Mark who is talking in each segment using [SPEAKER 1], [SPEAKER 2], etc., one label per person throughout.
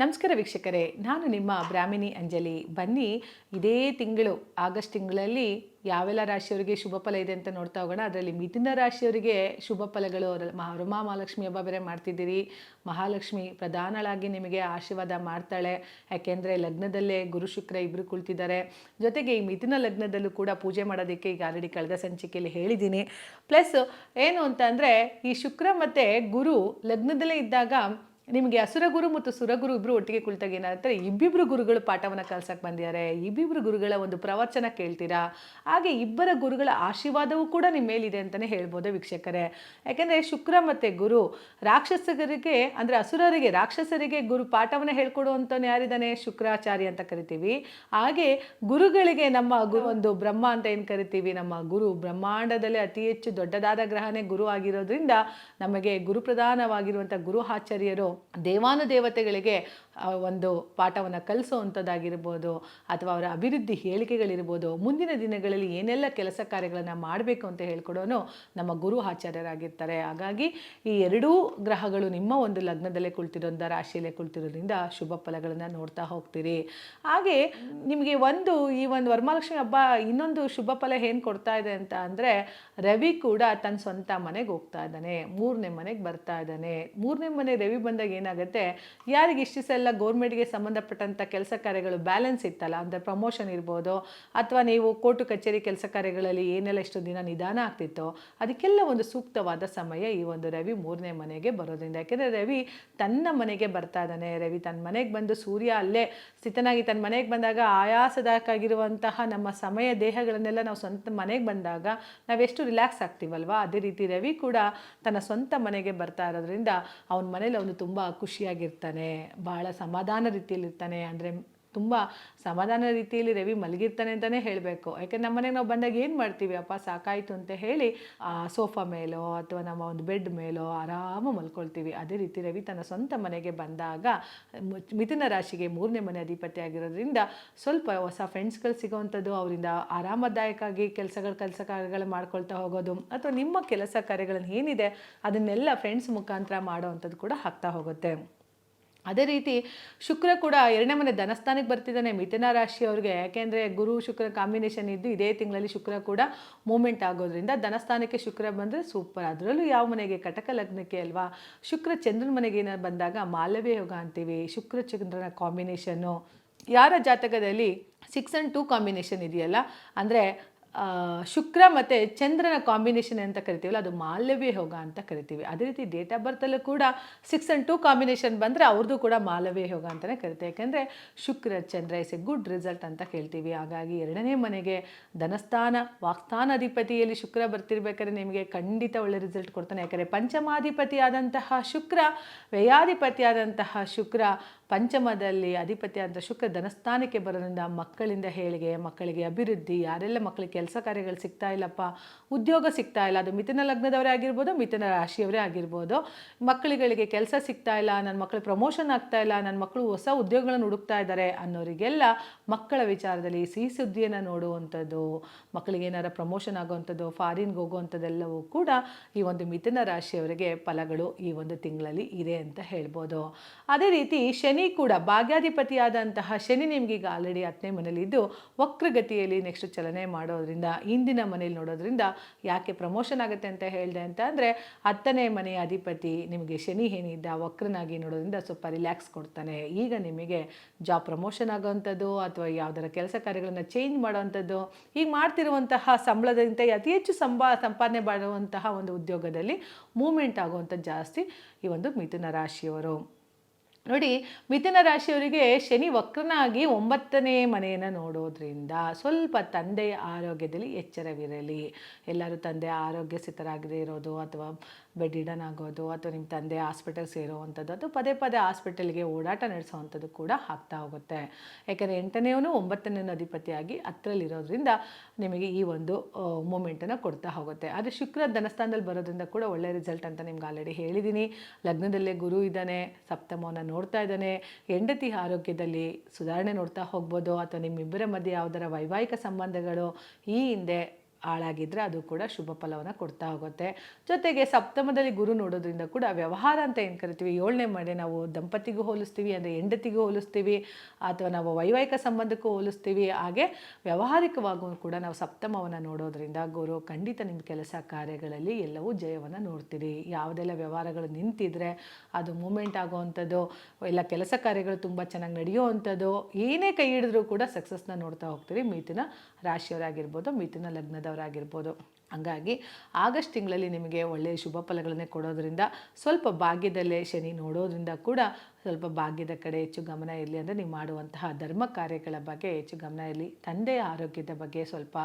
[SPEAKER 1] ನಮಸ್ಕಾರ ವೀಕ್ಷಕರೇ, ನಾನು ನಿಮ್ಮ ಬ್ರಾಹ್ಮಿಣಿ ಅಂಜಲಿ. ಬನ್ನಿ, ಇದೇ ತಿಂಗಳು, ಆಗಸ್ಟ್ ತಿಂಗಳಲ್ಲಿ ಯಾವೆಲ್ಲ ರಾಶಿಯವರಿಗೆ ಶುಭ ಫಲ ಇದೆ ಅಂತ ನೋಡ್ತಾ ಹೋಗೋಣ. ಅದರಲ್ಲಿ ಮಿಥುನ ರಾಶಿಯವರಿಗೆ ಶುಭ ಫಲಗಳು ಮಹಾ- ಮಹಾಲಕ್ಷ್ಮಿ ಹಬ್ಬ ಬೇರೆ ಮಾಡ್ತಿದ್ದೀರಿ. ಮಹಾಲಕ್ಷ್ಮಿ ಪ್ರಧಾನಳಾಗಿ ನಿಮಗೆ ಆಶೀರ್ವಾದ ಮಾಡ್ತಾಳೆ. ಯಾಕೆಂದರೆ ಲಗ್ನದಲ್ಲೇ ಗುರು ಶುಕ್ರ ಇಬ್ಬರು ಕುಳಿತಿದ್ದಾರೆ. ಜೊತೆಗೆ ಈ ಮಿಥುನ ಲಗ್ನದಲ್ಲೂ ಕೂಡ ಪೂಜೆ ಮಾಡೋದಕ್ಕೆ ಈಗ ಆಲ್ರೆಡಿ ಕಳೆದ ಸಂಚಿಕೆಯಲ್ಲಿ ಹೇಳಿದ್ದೀನಿ. ಪ್ಲಸ್ ಏನು ಅಂತ ಅಂದರೆ ಈ ಶುಕ್ರ ಮತ್ತು ಗುರು ಲಗ್ನದಲ್ಲೇ ಇದ್ದಾಗ ನಿಮಗೆ ಅಸುರ ಗುರು ಮತ್ತು ಸುರಗುರು ಇಬ್ಬರು ಒಟ್ಟಿಗೆ ಕುಳಿತಾಗ ಏನಾಗುತ್ತೆ? ಇಬ್ಬಿಬ್ರು ಗುರುಗಳು ಪಾಠವನ್ನು ಕಲ್ಸಕ್ಕೆ ಬಂದಿದ್ದಾರೆ. ಇಬ್ಬಿಬ್ರು ಗುರುಗಳ ಒಂದು ಪ್ರವಚನ ಕೇಳ್ತೀರಾ? ಹಾಗೆ ಇಬ್ಬರ ಗುರುಗಳ ಆಶೀರ್ವಾದವೂ ಕೂಡ ನಿಮ್ಮ ಮೇಲಿದೆ ಅಂತಲೇ ಹೇಳ್ಬೋದು ವೀಕ್ಷಕರೇ. ಯಾಕೆಂದರೆ ಶುಕ್ರ ಮತ್ತು ಗುರು ರಾಕ್ಷಸರಿಗೆ, ಅಂದರೆ ಅಸುರರಿಗೆ, ರಾಕ್ಷಸರಿಗೆ ಗುರು ಪಾಠವನ್ನು ಹೇಳ್ಕೊಡುವಂಥವ್ನು ಯಾರಿದ್ದಾನೆ? ಶುಕ್ರಾಚಾರ್ಯ ಅಂತ ಕರಿತೀವಿ. ಹಾಗೆ ಗುರುಗಳಿಗೆ ನಮ್ಮ ಗುರು ಒಂದು ಬ್ರಹ್ಮ ಅಂತ ಏನು ಕರಿತೀವಿ? ನಮ್ಮ ಗುರು ಬ್ರಹ್ಮಾಂಡದಲ್ಲಿ ಅತಿ ಹೆಚ್ಚು ದೊಡ್ಡದಾದ ಗ್ರಹನೇ ಗುರು ಆಗಿರೋದ್ರಿಂದ ನಮಗೆ ಗುರುಪ್ರಧಾನವಾಗಿರುವಂಥ ಗುರು ಆಚಾರ್ಯರು ದೇವಾನುದೇವತೆಗಳಿಗೆ ಒಂದು ಪಾಠವನ್ನು ಕಲಿಸುವಂಥದ್ದಾಗಿರ್ಬೋದು ಅಥವಾ ಅವರ ಅಭಿವೃದ್ಧಿ ಹೇಳಿಕೆಗಳಿರ್ಬೋದು, ಮುಂದಿನ ದಿನಗಳಲ್ಲಿ ಏನೆಲ್ಲ ಕೆಲಸ ಕಾರ್ಯಗಳನ್ನು ಮಾಡಬೇಕು ಅಂತ ಹೇಳ್ಕೊಡೋನು ನಮ್ಮ ಗುರು ಆಚಾರ್ಯರಾಗಿರ್ತಾರೆ. ಹಾಗಾಗಿ ಈ ಎರಡೂ ಗ್ರಹಗಳು ನಿಮ್ಮ ಒಂದು ಲಗ್ನದಲ್ಲೇ ಕುಳಿತಿರೋಂಥ ರಾಶಿಯಲ್ಲೇ ಕುಳಿತಿರೋದ್ರಿಂದ ಶುಭ ಫಲಗಳನ್ನು ನೋಡ್ತಾ ಹೋಗ್ತೀರಿ. ಹಾಗೆ ನಿಮಗೆ ಒಂದು, ಈ ಒಂದು ವರಮಹಾಲಕ್ಷ್ಮಿ ಹಬ್ಬ ಇನ್ನೊಂದು ಶುಭ ಫಲ ಏನು ಕೊಡ್ತಾ ಇದೆ ಅಂತ ಅಂದರೆ, ರವಿ ಕೂಡ ತನ್ನ ಸ್ವಂತ ಮನೆಗೆ ಹೋಗ್ತಾ ಇದ್ದಾನೆ. ಮೂರನೇ ಮನೆಗೆ ಬರ್ತಾ ಇದ್ದಾನೆ. ಮೂರನೇ ಮನೆ ರವಿ ಬಂದಾಗ ಏನಾಗುತ್ತೆ? ಯಾರಿಗೆ ಇಷ್ಟು ಸಲ ಗೌರ್ಮೆಂಟ್ಗೆ ಸಂಬಂಧಪಟ್ಟಂಥ ಕೆಲಸ ಕಾರ್ಯಗಳು ಬ್ಯಾಲೆನ್ಸ್ ಇತ್ತಲ್ಲ, ಅಂದರೆ ಪ್ರಮೋಷನ್ ಇರ್ಬೋದು, ಅಥವಾ ನೀವು ಕೋರ್ಟು, ಕಚೇರಿ ಕೆಲಸ ಕಾರ್ಯಗಳಲ್ಲಿ ಏನೆಲ್ಲ ಇಷ್ಟು ದಿನ ನಿಧಾನ ಆಗ್ತಿತ್ತೋ, ಅದಕ್ಕೆಲ್ಲ ಒಂದು ಸೂಕ್ತವಾದ ಸಮಯ ಈ ಒಂದು ರವಿ ಮೂರನೇ ಮನೆಗೆ ಬರೋದ್ರಿಂದ. ಯಾಕೆಂದರೆ ರವಿ ತನ್ನ ಮನೆಗೆ ಬರ್ತಾ ಇದ್ದಾನೆ. ರವಿ ತನ್ನ ಮನೆಗೆ ಬಂದು ಸೂರ್ಯ ಅಲ್ಲೇ ಸ್ಥಿತನಾಗಿ ತನ್ನ ಮನೆಗೆ ಬಂದಾಗ ಆಯಾಸದಾಯಕಾಗಿರುವಂತಹ ನಮ್ಮ ಸಮಯ, ದೇಹಗಳನ್ನೆಲ್ಲ ನಾವು ಸ್ವಂತ ಮನೆಗೆ ಬಂದಾಗ ನಾವೆಷ್ಟು ರಿಲ್ಯಾಕ್ಸ್ ಆಗ್ತೀವಲ್ವಾ? ಅದೇ ರೀತಿ ರವಿ ಕೂಡ ತನ್ನ ಸ್ವಂತ ಮನೆಗೆ ಬರ್ತಾ ಇರೋದ್ರಿಂದ ಅವನ ಮನೇಲಿ ಅವನು ತುಂಬ ಖುಷಿಯಾಗಿರ್ತಾನೆ ಬಹಳ ಸಮಾಧಾನ ರೀತಿಯಲ್ಲಿರ್ತಾನೆ. ಅಂದರೆ ತುಂಬ ಸಮಾಧಾನ ರೀತಿಯಲ್ಲಿ ರವಿ ಮಲಗಿರ್ತಾನೆ ಅಂತಲೇ ಹೇಳಬೇಕು. ಯಾಕೆ ನಮ್ಮ ಮನೆಗೆ ನಾವು ಬಂದಾಗ ಏನು ಮಾಡ್ತೀವಿ? ಅಪ್ಪ ಸಾಕಾಯಿತು ಅಂತ ಹೇಳಿ ಸೋಫಾ ಮೇಲೋ ಅಥವಾ ನಮ್ಮ ಒಂದು ಬೆಡ್ ಮೇಲೋ ಆರಾಮ ಮಲ್ಕೊಳ್ತೀವಿ. ಅದೇ ರೀತಿ ರವಿ ತನ್ನ ಸ್ವಂತ ಮನೆಗೆ ಬಂದಾಗ ಮಿಥುನ ರಾಶಿಗೆ ಮೂರನೇ ಮನೆ ಅಧಿಪತಿ ಆಗಿರೋದ್ರಿಂದ ಸ್ವಲ್ಪ ಹೊಸ ಫ್ರೆಂಡ್ಸ್ಗಳು ಸಿಗೋವಂಥದ್ದು ಅವರಿಂದ ಆರಾಮದಾಯಕವಾಗಿ ಕೆಲಸಗಳು ಕೆಲಸ ಕಾರ್ಯಗಳು ಮಾಡ್ಕೊಳ್ತಾ ಹೋಗೋದು ಅಥವಾ ನಿಮ್ಮ ಕೆಲಸ ಕಾರ್ಯಗಳನ್ನು ಏನಿದೆ ಅದನ್ನೆಲ್ಲ ಫ್ರೆಂಡ್ಸ್ ಮುಖಾಂತರ ಮಾಡೋವಂಥದ್ದು ಕೂಡ ಆಗ್ತಾ ಹೋಗುತ್ತೆ. ಅದೇ ರೀತಿ ಶುಕ್ರ ಕೂಡ ಎರಡನೇ ಮನೆ ಧನಸ್ಥಾನಕ್ಕೆ ಬರ್ತಿದ್ದಾನೆ ಮಿಥುನ ರಾಶಿಯವ್ರಿಗೆ ಯಾಕೆಂದರೆ ಗುರು ಶುಕ್ರ ಕಾಂಬಿನೇಷನ್ ಇದ್ದು ಇದೇ ತಿಂಗಳಲ್ಲಿ ಶುಕ್ರ ಕೂಡ ಮೂಮೆಂಟ್ ಆಗೋದ್ರಿಂದ ಧನಸ್ಥಾನಕ್ಕೆ ಶುಕ್ರ ಬಂದರೆ ಸೂಪರ್ ಅದರಲ್ಲೂ ಯಾವ ಮನೆಗೆ? ಕಟಕ ಲಗ್ನಕ್ಕೆ ಅಲ್ವಾ? ಶುಕ್ರ ಚಂದ್ರನ ಮನೆಗೆ ಬಂದಾಗ ಮಾಲವ್ಯ ಯೋಗ ಅಂತೀವಿ. ಶುಕ್ರ ಚಂದ್ರನ ಕಾಂಬಿನೇಷನ್ನು ಯಾರ ಜಾತಕದಲ್ಲಿ ಸಿಕ್ಸ್ ಆ್ಯಂಡ್ ಟೂ ಕಾಂಬಿನೇಷನ್ ಇದೆಯಲ್ಲ? ಅಂದರೆ ಶುಕ್ರ ಮತ್ತು ಚಂದ್ರನ ಕಾಂಬಿನೇಷನ್ ಅಂತ ಕರಿತೀವಲ್ಲ, ಅದು ಮಾಲವ್ಯ ಯೋಗ ಅಂತ ಕರಿತೀವಿ. ಅದೇ ರೀತಿ ಡೇಟ್ ಆಫ್ ಬರ್ತಲ್ಲೂ ಕೂಡ ಸಿಕ್ಸ್ ಆ್ಯಂಡ್ ಟೂ ಕಾಂಬಿನೇಷನ್ ಬಂದರೆ ಅವ್ರದ್ದು ಕೂಡ ಮಾಲವ್ಯ ಯೋಗ ಅಂತಲೇ ಕರಿತೀವಿ. ಯಾಕೆಂದರೆ Shukra, Chandra is a good result ಅಂತ ಕೇಳ್ತೀವಿ ಹಾಗಾಗಿ ಎರಡನೇ ಮನೆಗೆ ಧನಸ್ಥಾನ, ವಾಕ್ಸ್ಥಾನ ಅಧಿಪತಿಯಲ್ಲಿ ಶುಕ್ರ ಬರ್ತಿರ್ಬೇಕಾದ್ರೆ ನಿಮಗೆ ಖಂಡಿತ ಒಳ್ಳೆ ರಿಸಲ್ಟ್ ಕೊಡ್ತಾನೆ. ಯಾಕಂದರೆ ಪಂಚಮಾಧಿಪತಿಯಾದಂತಹ ಶುಕ್ರ, ವ್ಯಯಾಧಿಪತಿಯಾದಂತಹ ಶುಕ್ರ ಪಂಚಮದಲ್ಲಿ ಅಧಿಪತಿಯಾದ ಶುಕ್ರ ಧನಸ್ಥಾನಕ್ಕೆ ಬರೋದ್ರಿಂದ ಮಕ್ಕಳಿಂದ ಹೇಳಿಗೆ, ಮಕ್ಕಳಿಗೆ ಅಭಿವೃದ್ಧಿ, ಯಾರೆಲ್ಲ ಮಕ್ಕಳಿಗೆ ಕೆಲಸ ಕಾರ್ಯಗಳು ಸಿಗ್ತಾ ಇಲ್ಲಪ್ಪ, ಉದ್ಯೋಗ ಸಿಗ್ತಾ ಇಲ್ಲ, ಅದು ಮಿಥುನ ಲಗ್ನದವರೇ ಆಗಿರ್ಬೋದು, ಮಿಥುನ ರಾಶಿಯವರೇ ಆಗಿರ್ಬೋದು. ಮಕ್ಕಳುಗಳಿಗೆ ಕೆಲಸ ಸಿಗ್ತಾ ಇಲ್ಲ, ನನ್ನ ಮಕ್ಕಳು ಪ್ರಮೋಷನ್ ಆಗ್ತಾ ಇಲ್ಲ, ನನ್ನ ಮಕ್ಕಳು ಹೊಸ ಉದ್ಯೋಗಗಳನ್ನು ಹುಡುಕ್ತಾ ಇದ್ದಾರೆ ಅನ್ನೋರಿಗೆಲ್ಲ ಮಕ್ಕಳ ವಿಚಾರದಲ್ಲಿ ಸಿಹಿ ಸುದ್ದಿಯನ್ನು ನೋಡುವಂಥದ್ದು, ಮಕ್ಕಳಿಗೆ ಏನಾರ ಪ್ರಮೋಷನ್ ಆಗುವಂಥದ್ದು ಫಾರಿನ್ಗೆ ಹೋಗುವಂಥದ್ದೆಲ್ಲವೂ ಕೂಡ ಈ ಒಂದು ಮಿಥುನ ರಾಶಿಯವರಿಗೆ ಫಲಗಳು ಈ ಒಂದು ತಿಂಗಳಲ್ಲಿ ಇದೆ ಅಂತ ಹೇಳ್ಬೋದು. ಅದೇ ರೀತಿ ಶನಿ ಕೂಡ ಭಾಗ್ಯಾಧಿಪತಿಯಾದಂತಹ ಶನಿ ನಿಮಗೀಗ ಆಲ್ರೆಡಿ ಹತ್ತನೇ ಮನೇಲಿದ್ದು ವಕ್ರಗತಿಯಲ್ಲಿ ನೆಕ್ಸ್ಟ್ ಚಲನೆ ಮಾಡೋದ್ರಿಂದ, ಇಂದಿನ ಮನೇಲಿ ನೋಡೋದ್ರಿಂದ ಯಾಕೆ ಪ್ರಮೋಷನ್ ಆಗುತ್ತೆ ಅಂತ ಹೇಳಿದೆ ಅಂತ ಅಂದರೆ ಹತ್ತನೇ ಮನೆಯ ಅಧಿಪತಿ ನಿಮಗೆ ಶನಿ ಏನಿದ್ದ ವಕ್ರನಾಗಿ ನೋಡೋದ್ರಿಂದ ಸ್ವಲ್ಪ ರಿಲ್ಯಾಕ್ಸ್ ಕೊಡ್ತಾನೆ. ಈಗ ನಿಮಗೆ ಜಾಬ್ ಪ್ರಮೋಷನ್ ಆಗೋವಂಥದ್ದು ಅಥವಾ ಯಾವುದರ ಕೆಲಸ ಕಾರ್ಯಗಳನ್ನು ಚೇಂಜ್ ಮಾಡೋವಂಥದ್ದು, ಈಗ ಮಾಡ್ತಿರುವಂತಹ ಸಂಬಳದಿಂದ ಅತಿ ಹೆಚ್ಚು ಸಂಬಾ, ಸಂಪಾದನೆ ಮಾಡುವಂತಹ ಒಂದು ಉದ್ಯೋಗದಲ್ಲಿ ಮೂಮೆಂಟ್ ಆಗುವಂಥದ್ದು ಜಾಸ್ತಿ ಈ ಒಂದು ಮಿಥುನ ರಾಶಿಯವರು. ನೋಡಿ, ಮಿಥುನ ರಾಶಿಯವರಿಗೆ ಶನಿ ವಕ್ರನಾಗಿ ಒಂಬತ್ತನೇ ಮನೆಯನ್ನು ನೋಡೋದ್ರಿಂದ ಸ್ವಲ್ಪ ತಂದೆಯ ಆರೋಗ್ಯದಲ್ಲಿ ಎಚ್ಚರವಿರಲಿ. ಎಲ್ಲರೂ ತಂದೆ ಆರೋಗ್ಯ ಸ್ಥಿತರಾಗದೇ ಇರೋದು ಅಥವಾ ಬೆಡ್ ಆಗೋದು ಅಥವಾ ನಿಮ್ಮ ತಂದೆ ಹಾಸ್ಪಿಟಲ್ ಸೇರೋವಂಥದ್ದು ಅಥವಾ ಪದೇ ಪದೇ ಹಾಸ್ಪಿಟಲ್ಗೆ ಓಡಾಟ ನಡೆಸೋವಂಥದ್ದು ಕೂಡ ಆಗ್ತಾ ಹೋಗುತ್ತೆ. ಯಾಕಂದರೆ ಎಂಟನೇವನು ಒಂಬತ್ತನೇ ಅಧಿಪತಿಯಾಗಿ ಹತ್ತರಲ್ಲಿರೋದ್ರಿಂದ ನಿಮಗೆ ಈ ಒಂದು ಮೂಮೆಂಟನ್ನು ಕೊಡ್ತಾ ಹೋಗುತ್ತೆ. ಆದರೆ ಶುಕ್ರ ಧನಸ್ಥಾನದಲ್ಲಿ ಬರೋದ್ರಿಂದ ಕೂಡ ಒಳ್ಳೆಯ ರಿಸಲ್ಟ್ ಅಂತ ನಿಮ್ಗೆ ಆಲ್ರೆಡಿ ಹೇಳಿದ್ದೀನಿ ಲಗ್ನದಲ್ಲೇ ಗುರು ಇದ್ದಾನೆ, ಸಪ್ತಮವನ್ನು ನೋಡ್ತಾ ಇದ್ದಾನೆ. ಹೆಂಡತಿ ಆರೋಗ್ಯದಲ್ಲಿ ಸುಧಾರಣೆ ನೋಡ್ತಾ ಹೋಗ್ಬೋದು. ಅಥವಾ ನಿಮ್ಮಿಬ್ಬರ ಮಧ್ಯೆ ಯಾವುದರ ವೈವಾಹಿಕ ಸಂಬಂಧಗಳು ಈ ಹಿಂದೆ ಹಾಳಾಗಿದ್ದರೆ ಅದು ಕೂಡ ಶುಭ ಫಲವನ್ನು ಕೊಡ್ತಾ ಹೋಗುತ್ತೆ. ಜೊತೆಗೆ ಸಪ್ತಮದಲ್ಲಿ ಗುರು ನೋಡೋದ್ರಿಂದ ಕೂಡ ವ್ಯವಹಾರ ಅಂತ ಏನು ಕರಿತೀವಿ? ಏಳನೇ ಮನೆ ನಾವು ದಂಪತಿಗೂ ಹೋಲಿಸ್ತೀವಿ, ಅಂದರೆ ಹೆಂಡತಿಗೂ ಹೋಲಿಸ್ತೀವಿ, ಅಥವಾ ನಾವು ವೈವಾಹಿಕ ಸಂಬಂಧಕ್ಕೂ ಹೋಲಿಸ್ತೀವಿ. ಹಾಗೆ ವ್ಯಾವಹಾರಿಕವಾಗೂ ಕೂಡ ನಾವು ಸಪ್ತಮವನ್ನು ನೋಡೋದ್ರಿಂದ ಗುರು, ಖಂಡಿತ ನಿಮ್ಮ ಕೆಲಸ ಕಾರ್ಯಗಳಲ್ಲಿ ಎಲ್ಲವೂ ಜಯವನ್ನು ನೋಡ್ತೀರಿ. ಯಾವುದೆಲ್ಲ ವ್ಯವಹಾರಗಳು ನಿಂತಿದ್ರೆ ಅದು ಮೂಮೆಂಟ್ ಆಗೋವಂಥದ್ದು ಎಲ್ಲ ಕೆಲಸ ಕಾರ್ಯಗಳು ತುಂಬ ಚೆನ್ನಾಗಿ ನಡೆಯುವಂಥದ್ದು, ಏನೇ ಕೈ ಹಿಡಿದ್ರೂ ಕೂಡ ಸಕ್ಸಸ್ನ ನೋಡ್ತಾ ಹೋಗ್ತೀರಿ. ಮಿಥುನ ರಾಶಿಯವರಾಗಿರ್ಬೋದು, ಮಿಥುನ ಲಗ್ನದವರಾಗಿರ್ಬೋದು ಹಂಗಾಗಿ ಆಗಸ್ಟ್ ತಿಂಗಳಲ್ಲಿ ನಿಮಗೆ ಒಳ್ಳೆಯ ಶುಭ ಫಲಗಳನ್ನೇ ಕೊಡೋದ್ರಿಂದ ಸ್ವಲ್ಪ ಭಾಗ್ಯದಲ್ಲೇ ಶನಿ ನೋಡೋದ್ರಿಂದ ಕೂಡ ಸ್ವಲ್ಪ ಭಾಗ್ಯದ ಕಡೆ ಹೆಚ್ಚು ಗಮನ ಇರಲಿ ಅಂದರೆ ನೀವು ಮಾಡುವಂತಹ ಧರ್ಮ ಕಾರ್ಯಗಳ ಬಗ್ಗೆ ಹೆಚ್ಚು ಗಮನ ಇರಲಿ. ತಂದೆಯ ಆರೋಗ್ಯದ ಬಗ್ಗೆ ಸ್ವಲ್ಪ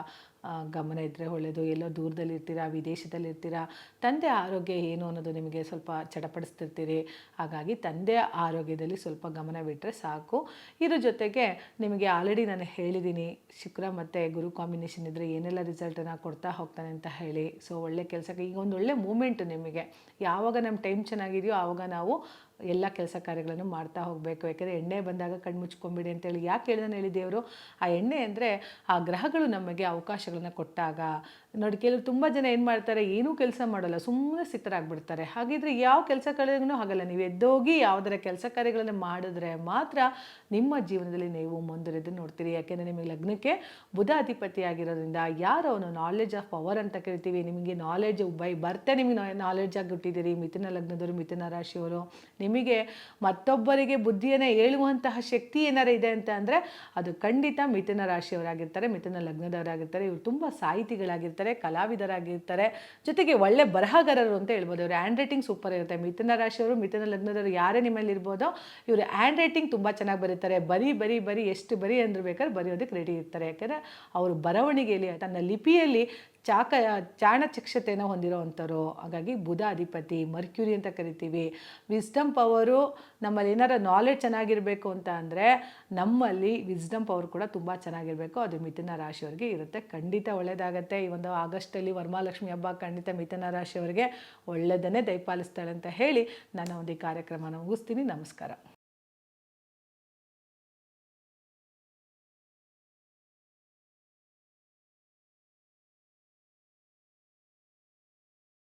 [SPEAKER 1] ಗಮನ ಇದ್ದರೆ ಒಳ್ಳೆಯದು ಎಲ್ಲೋ ದೂರದಲ್ಲಿ ಇರ್ತೀರಾ, ವಿದೇಶದಲ್ಲಿ ಇರ್ತೀರಾ? ತಂದೆ ಆರೋಗ್ಯ ಏನು ಅನ್ನೋದು ನಿಮಗೆ ಸ್ವಲ್ಪ ಚಡಪಡಿಸ್ತಿರ್ತೀರಿ. ಹಾಗಾಗಿ ತಂದೆಯ ಆರೋಗ್ಯದಲ್ಲಿ ಸ್ವಲ್ಪ ಗಮನ ಬಿಟ್ಟರೆ ಸಾಕು. ಇದ್ರ ಜೊತೆಗೆ ನಿಮಗೆ ಆಲ್ರೆಡಿ ನಾನು ಹೇಳಿದ್ದೀನಿ ಶುಕ್ರ ಮತ್ತು ಗುರು ಕಾಂಬಿನೇಷನ್ ಇದ್ದರೆ ಏನೆಲ್ಲ ರಿಸಲ್ಟನ್ನು ಕೊಡ್ತಾ ಹೋಗ್ತಾನೆ ಅಂತ ಹೇಳಿ. ಸೊ ಒಳ್ಳೆ ಕೆಲಸಕ್ಕೆ ಈಗ ಒಂದು ಒಳ್ಳೆ ಮೂಮೆಂಟು ನಿಮಗೆ. ಯಾವಾಗ ನಮ್ಮ ಟೈಮ್ ಚೆನ್ನಾಗಿದೆಯೋ, ಆವಾಗ ನಾವು ಎಲ್ಲ ಕೆಲಸ ಕಾರ್ಯಗಳನ್ನು ಮಾಡ್ತಾ ಹೋಗಬೇಕು. ಯಾಕೆಂದರೆ ಎಣ್ಣೆ ಬಂದಾಗ ಕಣ್ಣು ಮುಚ್ಕೊಂಬಿಡಿ ಅಂತೇಳಿ ಯಾಕೆ ಹೇಳಿದಾನೆ ಹೇಳಿ ದೇವರು? ಆ ಎಣ್ಣೆ ಅಂದರೆ ಆ ಗ್ರಹಗಳು ನಮಗೆ ಅವಕಾಶಗಳನ್ನು ಕೊಟ್ಟಾಗ ನೋಡಿ ಕೆಲವು ತುಂಬ ಜನ ಏನು ಮಾಡ್ತಾರೆ, ಏನೂ ಕೆಲಸ ಮಾಡಲ್ಲ ಸುಮ್ಮನೆ ಸಿತ್ತರಾಗ್ಬಿಡ್ತಾರೆ ಹಾಗಿದ್ರೆ ಯಾವ ಕೆಲಸ ಕಾರ್ಯಗಳೂ ಆಗಲ್ಲ ನೀವು ಎದ್ದೋಗಿ ಯಾವುದರ ಕೆಲಸ ಕಾರ್ಯಗಳನ್ನು ಮಾಡಿದ್ರೆ ಮಾತ್ರ ನಿಮ್ಮ ಜೀವನದಲ್ಲಿ ನೀವು ಮುಂದುವರೆದು ನೋಡ್ತೀರಿ. ಯಾಕೆಂದರೆ ನಿಮಗೆ ಲಗ್ನಕ್ಕೆ ಬುಧ ಅಧಿಪತಿ ಆಗಿರೋದ್ರಿಂದ ಯಾರು ಅವನು? ನಾಲೆಜ್ ಆಫ್ ಪವರ್ ಅಂತ ಕರಿತೀವಿ ನಿಮಗೆ ನಾಲೆಜ್ ಬೈ ಬರ್ತೆ ನಿಮಗೆ ನಾಲೆಜ್ ಆಗಿ ಹುಟ್ಟಿದ್ದೀರಿ. ಮಿಥುನ ಲಗ್ನದವರು, ಮಿಥುನ ರಾಶಿಯವರು. ನಿಮಗೆ ಮತ್ತೊಬ್ಬರಿಗೆ ಬುದ್ಧಿಯನ್ನು ಹೇಳುವಂತಹ ಶಕ್ತಿ ಏನಾರು ಇದೆ ಅಂತ ಅಂದರೆ ಅದು ಖಂಡಿತ ಮಿಥುನ ರಾಶಿಯವರಾಗಿರ್ತಾರೆ, ಮಿಥುನ ಲಗ್ನದವರಾಗಿರ್ತಾರೆ, ಇವರು ತುಂಬ ಸಾಹಿತಿಗಳಾಗಿರ್ತಾರೆ, ಕಲಾವಿದರಾಗಿರ್ತಾರೆ, ಜೊತೆಗೆ ಒಳ್ಳೆ ಬರಹಗಾರರು ಅಂತ ಹೇಳ್ಬೋದು. ಇವರು ಹ್ಯಾಂಡ್ ರೈಟಿಂಗ್ ಸೂಪರ್ ಇರುತ್ತೆ. ಮಿಥುನ ರಾಶಿಯವರು, ಮಿಥುನ ಲಗ್ನದವರು ಯಾರೇ ನಿಮ್ಮಲ್ಲಿ ಇರ್ಬೋದು, ಇವರು ಹ್ಯಾಂಡ್ ರೈಟಿಂಗ್ ತುಂಬ ಚೆನ್ನಾಗಿ ಬರೀತಾರೆ. ಬರೀ ಬರೀ ಬರೀ ಎಷ್ಟು ಬರೀ ಅಂದ್ರೆ ಬೇಕಾದ್ರೆ ಬರೆಯೋದಕ್ಕೆ ರೆಡಿ ಇರ್ತಾರೆ. ಯಾಕಂದರೆ ಅವರು ಬರವಣಿಗೆಯಲ್ಲಿ, ತನ್ನ ಲಿಪಿಯಲ್ಲಿ ಚಾಕ ಚಾಣಚಕ್ಷತೆಯನ್ನು ಹೊಂದಿರೋವಂಥವ್ರು. ಹಾಗಾಗಿ ಬುಧ ಅಧಿಪತಿ, ಮರ್ಕ್ಯೂರಿ ಅಂತ ಕರಿತೀವಿ. ವಿಸ್ಡಮ್ ಪವರು ನಮ್ಮಲ್ಲಿ ಏನಾರ ನಾಲೆಡ್ಜ್ ಚೆನ್ನಾಗಿರಬೇಕು ಅಂತ ಅಂದರೆ ನಮ್ಮಲ್ಲಿ ವಿಸ್ಡಮ್ ಪವರ್ ಕೂಡ ತುಂಬ ಚೆನ್ನಾಗಿರಬೇಕು. ಅದು ಮಿಥುನ ರಾಶಿಯವರಿಗೆ ಇರುತ್ತೆ. ಖಂಡಿತ ಒಳ್ಳೆಯದಾಗತ್ತೆ ಈ ಒಂದು ಆಗಸ್ಟಲ್ಲಿ ವರಮಹಾಲಕ್ಷ್ಮಿ ಹಬ್ಬ, ಖಂಡಿತ ಮಿಥುನ ರಾಶಿಯವರಿಗೆ ಒಳ್ಳೆಯದನ್ನೇ ದಯಪಾಲಿಸ್ತಾಳೆ ಅಂತ ಹೇಳಿ ನಾನು ಒಂದು ಈ ಕಾರ್ಯಕ್ರಮನ ಮುಗಿಸ್ತೀನಿ. ನಮಸ್ಕಾರ.